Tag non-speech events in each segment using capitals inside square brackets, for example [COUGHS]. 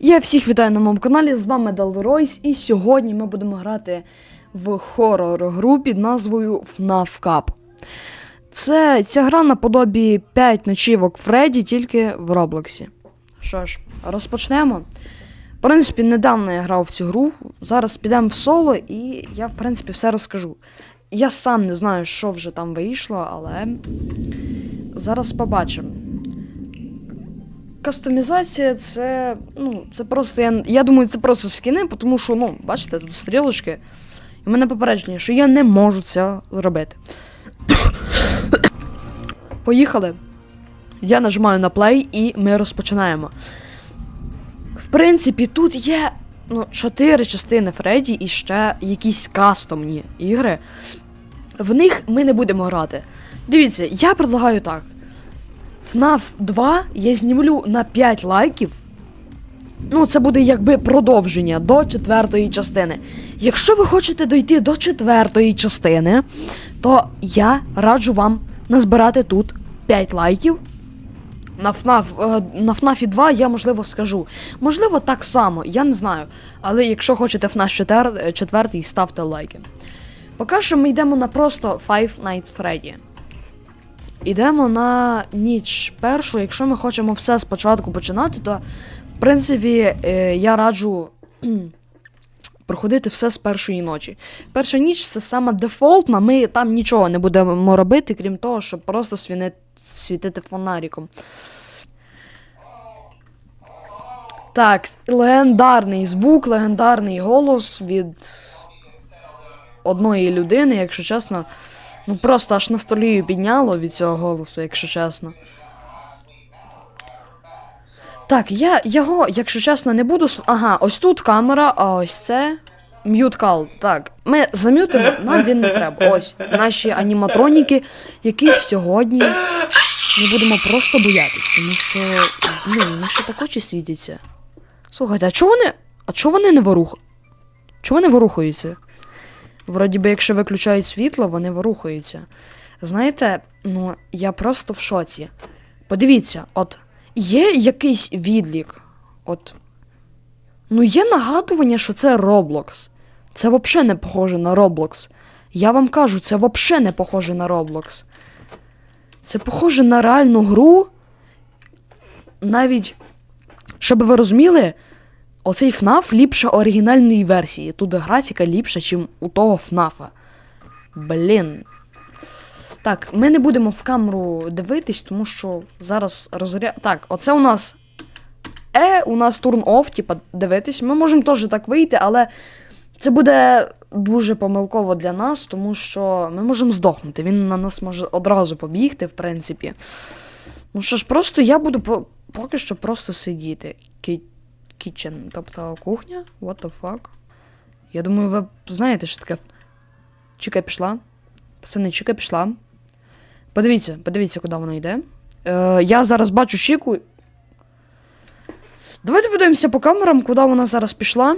Я всіх вітаю на моєму каналі, з вами Далройс, і сьогодні ми будемо грати в хорор-гру під назвою FNAF Cup. Це ця гра наподобі 5 ночівок Фредді, тільки в Роблоксі. Що ж, розпочнемо. В принципі, недавно я грав в цю гру. Зараз підемо в соло, і я, в принципі, все розкажу. Я сам не знаю, що вже там вийшло, але зараз побачимо. Кастомізація це. Ну, це просто. Я, я думаю, це просто скіни, тому що, ну, бачите, тут стрілочки. І в мене попередження, що я не можу це зробити. [COUGHS] Поїхали. Я нажимаю на плей і ми розпочинаємо. В принципі, тут є ну, чотири частини Фредді і ще якісь кастомні ігри. В них ми не будемо грати. Дивіться, я предлагаю так. FNAF 2 я знімлю на 5 лайків. Ну, це буде якби продовження до четвертої частини. Якщо ви хочете дойти до четвертої частини, то я раджу вам назбирати тут 5 лайків. На FNAF, е, на FNAF 2 я можливо скажу. Можливо, так само, я не знаю. Але якщо хочете FNAF 4, 4 ставте лайки. Поки що ми йдемо на просто Five Nights Freddy. Ідемо на ніч першу. Якщо ми хочемо все спочатку починати, то в принципі е, я раджу проходити все з першої ночі. Перша ніч це саме дефолтна, ми там нічого не будемо робити, крім того, щоб просто світити фонариком. Так, легендарний звук, легендарний голос від одної людини, якщо чесно. Ну просто аж на столію підняло від цього голосу, якщо чесно. Так, я його, якщо чесно, не буду. Ага, ось тут камера, а ось це. М'ют кал. Так, ми зам'ютимо, нам він не треба. Ось наші аніматроніки, яких сьогодні ми будемо просто боятись, тому що, блін, вони ще так очі світяться. Слухайте, а чого вони. А чого вони не ворух? Чого вони ворухаються? Вроді би, якщо виключають світло, вони ворухаються. Знаєте, ну я просто в шоці. Подивіться, от є якийсь відлік. От. Ну, є нагадування, що це Roblox. Це взагалі не похоже на Roblox. Я вам кажу, це взагалі не похоже на Roblox. Це похоже на реальну гру. Навіть, щоб ви розуміли, Оцей FNAF ліпше оригінальної версії. Тут графіка ліпша, ніж у того FNAF. Блін. Так, ми не будемо в камеру дивитись, тому що зараз розряд. Так, оце у нас. Е, у нас турн оф, типа, дивитись. Ми можемо теж так вийти, але це буде дуже помилково для нас, тому що ми можемо здохнути. Він на нас може одразу побігти, в принципі. Ну що ж, просто я буду по- поки що просто сидіти. Kitchen, тобто кухня? What the fuck? Я думаю, ви знаєте, що таке. Чіка пішла. Пацани, Чіка пішла. Подивіться, подивіться, куди вона йде. Е, я зараз бачу Чіку. Давайте подивимося по камерам, куди вона зараз пішла.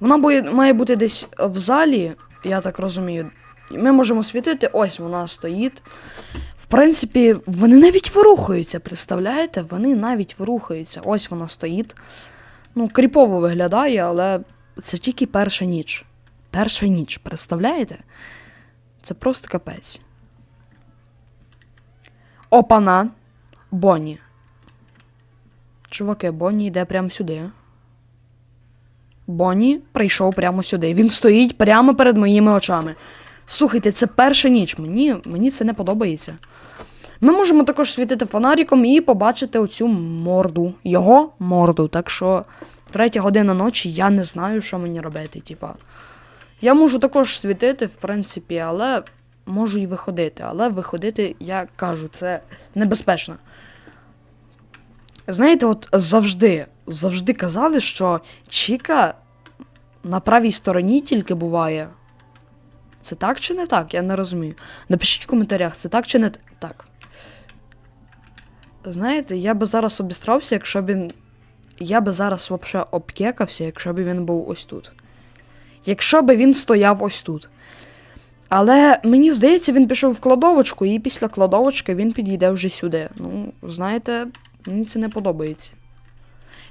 Вона має бути десь в залі, я так розумію. Ми можемо світити, ось вона стоїть. В принципі, вони навіть ворухаються, представляєте? Вони навіть ворухаються. Ось вона стоїть. Ну, кріпово виглядає, але це тільки перша ніч. Перша ніч, представляєте? Це просто капець. Опана. Бонні. Чуваки, Бонні йде прямо сюди. Бонні прийшов прямо сюди. Він стоїть прямо перед моїми очами. Слухайте, це перша ніч. Мені, мені це не подобається. Ми можемо також світити фонариком і побачити оцю морду. Його морду. Так що третя година ночі я не знаю, що мені робити. Типа. Я можу також світити, в принципі, але можу і виходити. Але виходити, я кажу, це небезпечно. Знаєте, от завжди, завжди казали, що Чіка на правій стороні тільки буває. Це так чи не так? Я не розумію. Напишіть в коментарях, це так чи не так. Знаєте, я би зараз обістрався, якщо б він. Я би зараз взагалі обкекався, якщо б він був ось тут. Якщо б він стояв ось тут. Але мені здається, він пішов в кладовочку, і після кладовочки він підійде вже сюди. Ну, знаєте, мені це не подобається.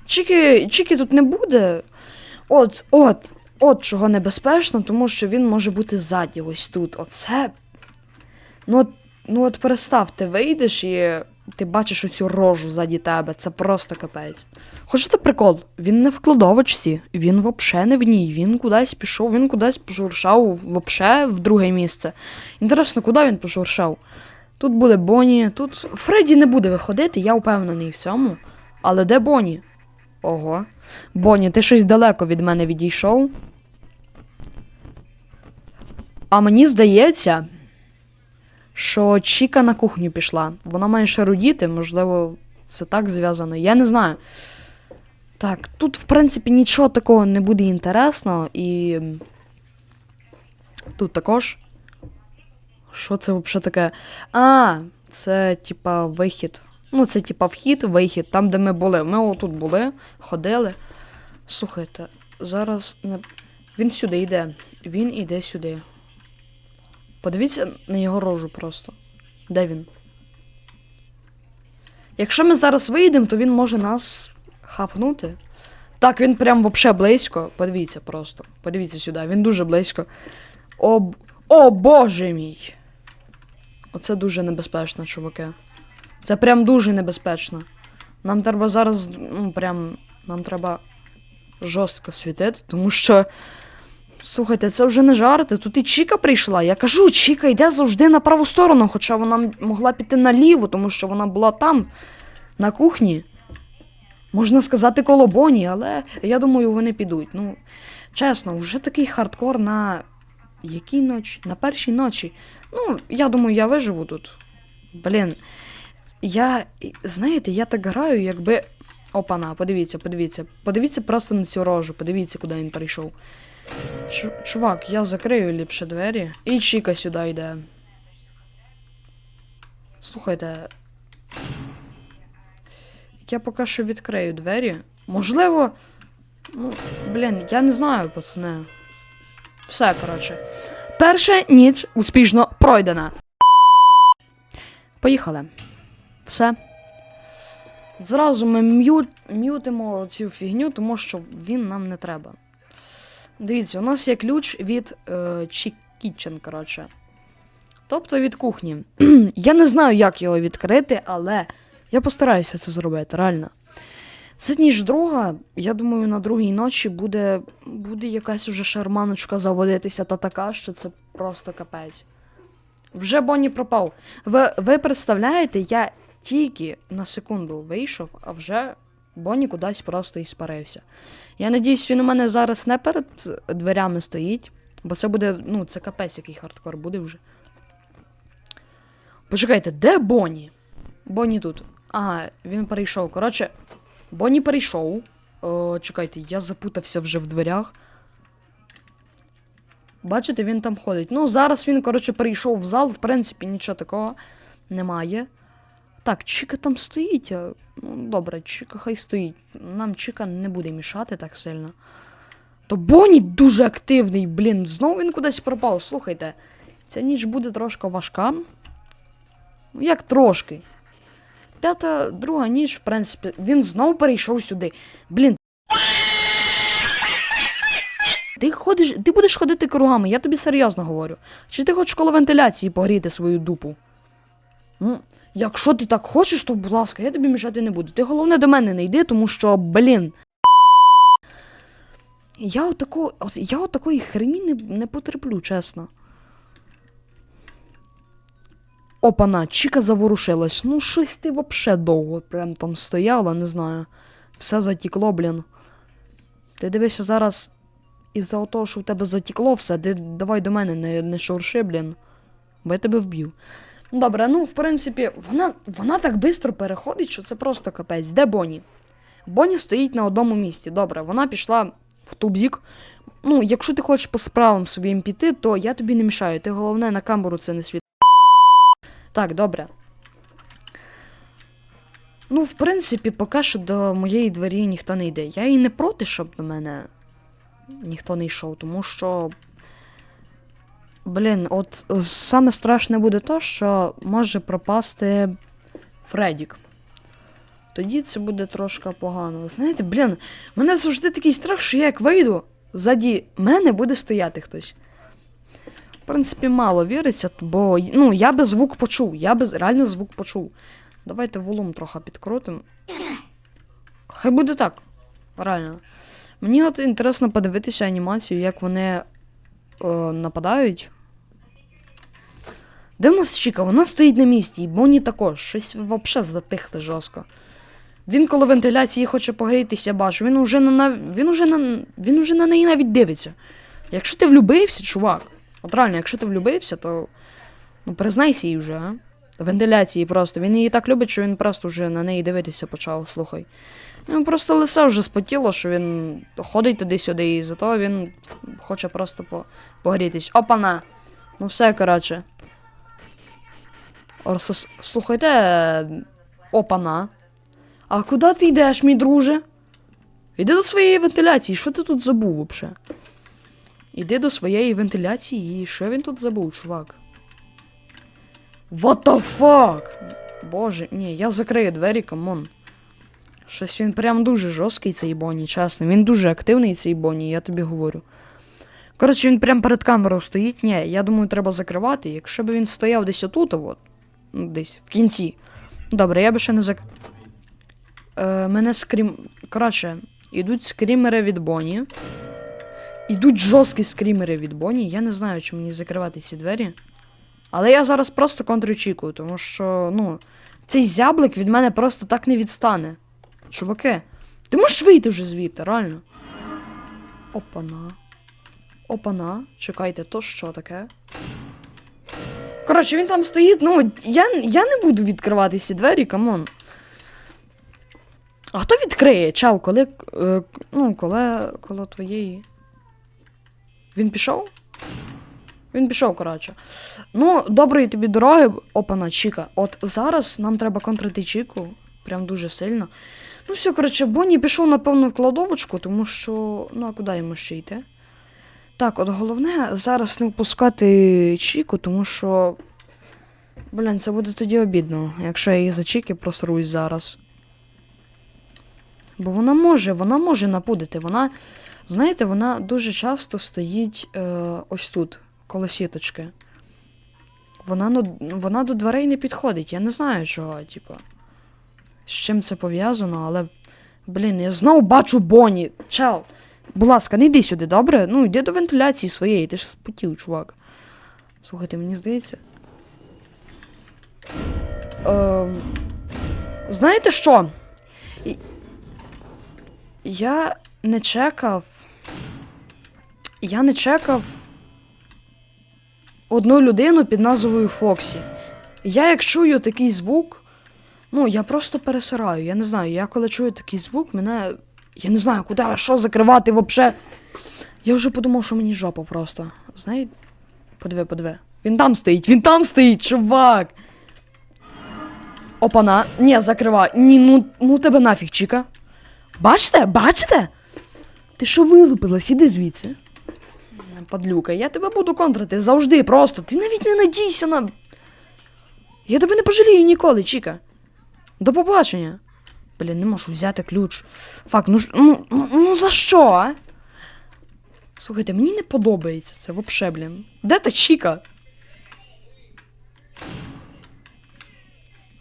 Чіки, Чіки тут не буде. От, от, от чого небезпечно, тому що він може бути ззаді, ось тут. Оце. Ну от, ну от перестав, ти вийдеш і ти бачиш оцю рожу ззаді тебе. Це просто капець. Хочете прикол? Він не в кладовочці, він вообще не в ній. Він кудись пішов, він кудись пошуршав вообще в друге місце. Інтересно, куди він пошуршав? Тут буде Бонні, тут Фредді не буде виходити, я впевнений в цьому. Але де Бонні? Ого. Бонні, ти щось далеко від мене відійшов. А мені здається, що Чіка на кухню пішла. Вона має шарудіти, можливо, це так зв'язано. Я не знаю. Так, тут, в принципі, нічого такого не буде інтересного, і. Тут також. Що це взагалі таке? А, це типа вихід. Ну, це типа вхід, вихід, там, де ми були. Ми отут були, ходили. Слухайте, зараз він сюди йде. Він іде сюди. Подивіться на його рожу просто. Де він? Якщо ми зараз вийдемо, то він може нас хапнути. Так, він прям вообще близько. Подивіться просто. Подивіться сюди, він дуже близько. О, О боже мій! Оце дуже небезпечно, чуваки. Це прям дуже небезпечно. Нам треба зараз, ну, прям, нам треба жорстко світити, тому що. Слухайте, це вже не жарти. Тут і Чіка прийшла. Я кажу, Чіка йде завжди на праву сторону, хоча вона могла піти наліво, тому що вона була там, на кухні. Можна сказати, коло Боні, але я думаю, вони підуть. Ну, чесно, вже такий хардкор на якій ночі? На першій ночі. Ну, я думаю, я виживу тут. Блін. Я. Знаєте, я так граю, якби. Опана, подивіться, подивіться. Подивіться просто на цю рожу, подивіться, куди він прийшов. Чу- Чувак, я закрию ліпше двері. І Чіка сюди йде. Слухайте. Я поки що відкрию двері. Можливо. Ну, блін, я не знаю, пацани. Все, коротше. Перша ніч успішно пройдена. Поїхали. Все. Зразу ми м'ю... м'ютимо цю фігню, тому що він нам не треба. Дивіться, у нас є ключ від е, Kitchen, коротше. Тобто від кухні. [CLEARS THROAT] я не знаю, як його відкрити, але я постараюся це зробити, реально. Це ніж друга, я думаю, на другій ночі буде, буде якась уже шарманочка заводитися та така, що це просто капець. Вже Бонні пропав. Ви, ви представляєте, я тільки на секунду вийшов, а вже Бонні кудись просто іспарився. Я надіюсь, він у мене зараз не перед дверями стоїть, бо це буде, ну, це капець, який хардкор буде вже. Почекайте, де Бонні? Бонні тут. Ага, він перейшов. Коротше, Бонні перейшов. О, чекайте, я запутався вже в дверях. Бачите, він там ходить. Ну, зараз він, коротше, перейшов в зал, в принципі, нічого такого немає. Так, Чіка там стоїть. Ну, добре, Чіка хай стоїть. Нам Чіка не буде мішати так сильно. То Бонні дуже активний, блін. Знову він кудись пропав. Слухайте, ця ніч буде трошки важка. Ну, як трошки. П'ята, друга ніч, в принципі, він знов перейшов сюди. Блін. Ти ходиш, ти будеш ходити кругами, я тобі серйозно говорю. Чи ти хочеш коло вентиляції погріти свою дупу? Ну, якщо ти так хочеш, то будь ласка, я тобі мішати не буду. Ти головне до мене не йди, тому що, блін. Я отако, от, я отакої хрені не, не потерплю, чесно. Опана, Чіка заворушилась. Ну, щось ти вообще довго прям там стояла, не знаю. Все затікло, блін. Ти дивишся зараз із-за того, що в тебе затікло все, ти давай до мене не, не шурши, блін. Бо я тебе вб'ю. Добре, ну, в принципі, вона, вона так швидко переходить, що це просто капець. Де Бонні? Бонні стоїть на одному місці. Добре, вона пішла в тубзік. Ну, якщо ти хочеш по справам своїм піти, то я тобі не мішаю. Ти головне на камеру це не світ. Так, добре. Ну, в принципі, поки що до моєї двері ніхто не йде. Я і не проти, щоб до мене ніхто не йшов, тому що. Блін, от саме страшне буде то, що може пропасти Фредік. тоді це буде трошки погано. Знаєте, блін, в мене завжди такий страх, що я як вийду, ззаді мене буде стояти хтось. В принципі, мало віриться, бо ну, я би звук почув. Я би реально звук почув. Давайте волум трохи підкрутимо. Хай буде так. Реально. Мені от інтересно подивитися анімацію, як вони е, нападають. Де в нас Чіка? Вона стоїть на місці, і Бонні також. Щось взагалі затихли жорстко. Він коло вентиляції хоче погрітися, бачу. Він уже на, він уже на, він уже на неї навіть дивиться. Якщо ти влюбився, чувак, от реально, якщо ти влюбився, то ну признайся їй вже, а? Вентиляції просто. Він її так любить, що він просто вже на неї дивитися почав, слухай. Ну, просто лице вже спотіло, що він ходить туди-сюди, і зато він хоче просто по... погрітись. Опана! Ну все, коротше. Слухайте. Опана. А куди ти йдеш, мій друже? Іди до своєї вентиляції. Що ти тут забув взагалі? Іди до своєї вентиляції і що він тут забув, чувак? What the fuck? Боже, ні, я закрию двері, камон. Щось він прям дуже жорсткий, цей Бонні, чесно. Він дуже активний, цей Бонні, я тобі говорю. Коротше, він прям перед камерою стоїть. Ні, я думаю, треба закривати. Якщо б він стояв десь отут, от, ну, десь в кінці. Добре, я би ще не зак. Е, мене скрім. Коротше, ідуть скрімери від Бонні. Ідуть жорсткі скрімери від Бонні. Я не знаю, чи мені закривати ці двері. Але я зараз просто контрочікую, тому що, ну, цей зяблик від мене просто так не відстане. Чуваки, ти можеш вийти вже звідти, реально. Опана. Опана. Чекайте, то що таке? Коротше, він там стоїть, ну, я, я не буду відкривати ці двері, камон. А хто відкриє, чел, коли. Е, ну, коли. коло твоєї. Він пішов? Він пішов, коротше. Ну, доброї тобі дороги, опана, Чіка. От зараз нам треба контрити Чіку. Прям дуже сильно. Ну, все, коротше, Бонні пішов, напевно, в кладовочку, тому що. Ну, а куди йому ще йти? Так, от головне зараз не впускати Чіку, тому що. Блін, це буде тоді обідно, якщо я її за Чіки просрусь зараз. Бо вона може, вона може напудити. Вона, знаєте, вона дуже часто стоїть е, ось тут, коло сіточки. Вона, ну, вона до дверей не підходить. Я не знаю чого, типу. З чим це пов'язано, але. Блін, я знову бачу Бонні. Чел. Будь ласка, не йди сюди, добре? Ну, йди до вентиляції своєї, ти ж спотів, чувак. Слухайте, мені здається. Ем... Знаєте що? Я не чекав. Я не чекав одну людину під назвою Фоксі. Я як чую такий звук, ну я просто пересираю. Я не знаю, я коли чую такий звук, мене. Я не знаю, куди, що закривати вообще. Я вже подумав, що мені жопа просто. Знаєте? Подиви, подиви. Він там стоїть, він там стоїть, чувак. Опана. Ні, закривай. Ні, ну, ну тебе нафіг, Чіка. Бачите? Бачите? Ти що вилупилась, іди звідси. Падлюка, я тебе буду контрити завжди просто. Ти навіть не надійся на. Я тебе не пожалію ніколи, Чіка. До побачення. Блін, не можу взяти ключ. Фак, ну ну, ну, ну за що, а? Слухайте, мені не подобається це вообще, блін. Де та Чіка?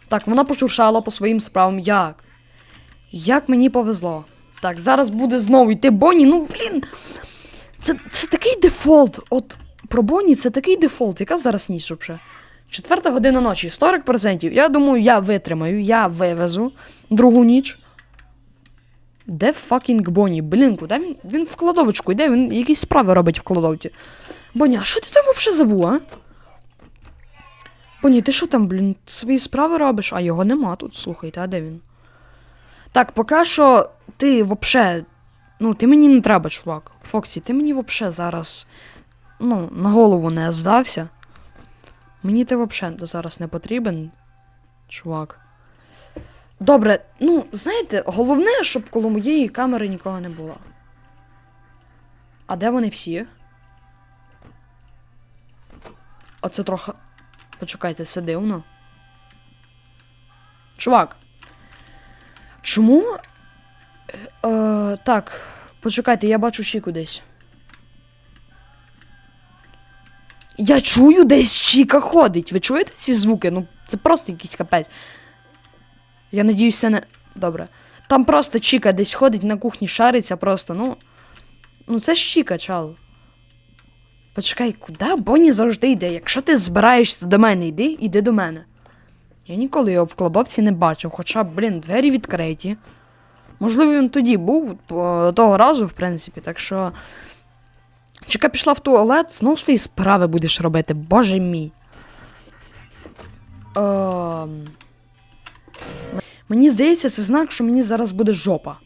Так, вона пошуршала по своїм справам. Як? Як мені повезло. Так, зараз буде знову йти Бонні. Ну, блін. Це, це такий дефолт. От про Бонні це такий дефолт. Яка зараз ніч вже? Четверта година ночі, 40%. Я думаю, я витримаю, я вивезу другу ніч. Де факінг Бонні? Блін, куди він? Він в кладовочку йде, він якісь справи робить в кладовці. Бонні, а що ти там взагалі забув, а? Бонні, ти що там, блін, свої справи робиш? А його нема тут, слухайте, а де він? Так, поки що ти вообще. Ну, ти мені не треба, чувак. Фоксі, ти мені вообще зараз. Ну, на голову не здався. Мені ти вообще зараз не потрібен, чувак. Добре, ну, знаєте, головне, щоб коло моєї камери нікого не було. А де вони всі? Оце трохи. Почекайте, це дивно. Чувак. Чому? Е, так, почекайте, я бачу Чіку десь. Я чую, десь Чіка ходить. Ви чуєте ці звуки? Ну, це просто якийсь капець. Я надіюсь, це не. Добре. Там просто Чіка десь ходить на кухні, шариться просто, ну. Ну, це ж Чіка, чал. Почекай, куди Бонні завжди йде? Якщо ти збираєшся до мене, йди, іди до мене. Я ніколи його в кладовці не бачив, хоча, блін, двері відкриті. Можливо, він тоді був по- того разу, в принципі, так що. Чека пішла в туалет, знов свої справи будеш робити, боже мій. Ем... Мені здається, це знак, що мені зараз буде жопа.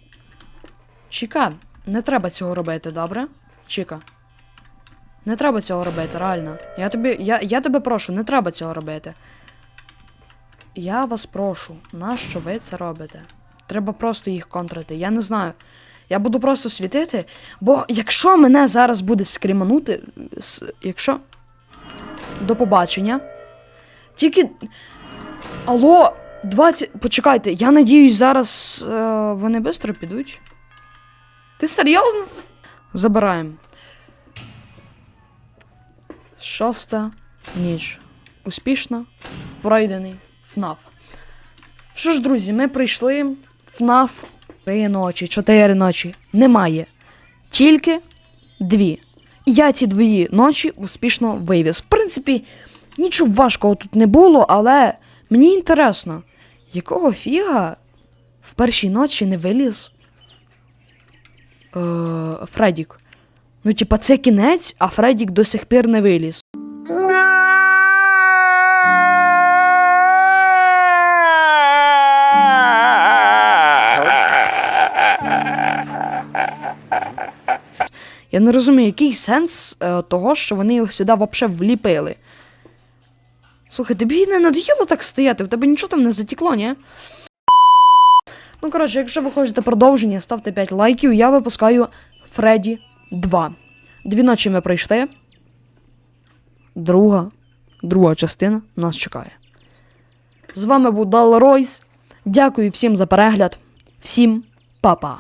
Чіка, не треба цього робити, добре? Чіка. Не треба цього робити, реально. Я тобі. Я, я тебе прошу, не треба цього робити. Я вас прошу, нащо ви це робите? Треба просто їх контрити. Я не знаю. Я буду просто світити, бо якщо мене зараз буде скріманути, якщо. До побачення. Тільки. Алло, 20. Почекайте, я надіюсь, зараз е, вони швидко підуть. Ти серйозно? Забираємо. Шоста ніч. Успішно пройдений ФНАФ. Що ж, друзі, ми прийшли ФНАФ три ночі, чотири ночі. Немає. Тільки дві. І я ці дві ночі успішно вивіз. В принципі, нічого важкого тут не було, але мені інтересно, якого фіга в першій ночі не виліз е, Фредік. Ну, типа, це кінець, а Фредік до сих пір не виліз. Я не розумію, який сенс е, того, що вони його сюди взагалі вліпили. Слухай, тобі не надоїло так стояти, в тебе нічого там не затікло, ні? Ну, коротше, якщо ви хочете продовження, ставте 5 лайків, я випускаю Фредді 2. Дві ночі ми пройшли. Друга, друга частина нас чекає. З вами був Дал Ройс. Дякую всім за перегляд. Всім па-па.